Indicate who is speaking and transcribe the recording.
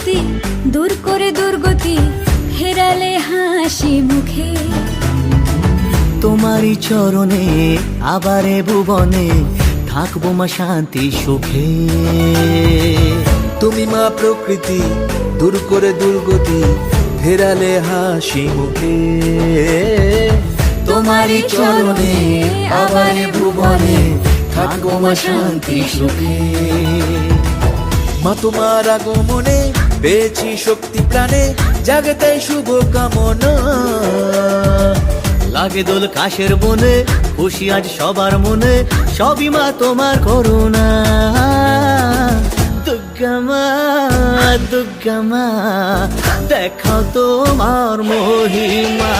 Speaker 1: প্রকৃতি দূর করে দুর্গতি, হেরালে হাসি মুখে।
Speaker 2: তোমারই চরণে, আবারে ভুবনে থাকব মা শান্তি সুখে।
Speaker 3: তুমি মা প্রকৃতি, দূর করে দুর্গতি ফেরালে হাসি মুখে।
Speaker 2: তোমারই চরণে, আবারে ভুবনে থাকব মা শান্তি সুখে।
Speaker 3: মা তোমার আগমনে পেয়েছি শক্তি প্রাণে জাগে তাই শুভ কামনা।
Speaker 2: লাগে দোল কাশের বনে খুশি আজ সবার মনে, সবই মা তোমার করুণা। দুর্গা মা দুর্গা মা, দেখাও তোমার মহিমা।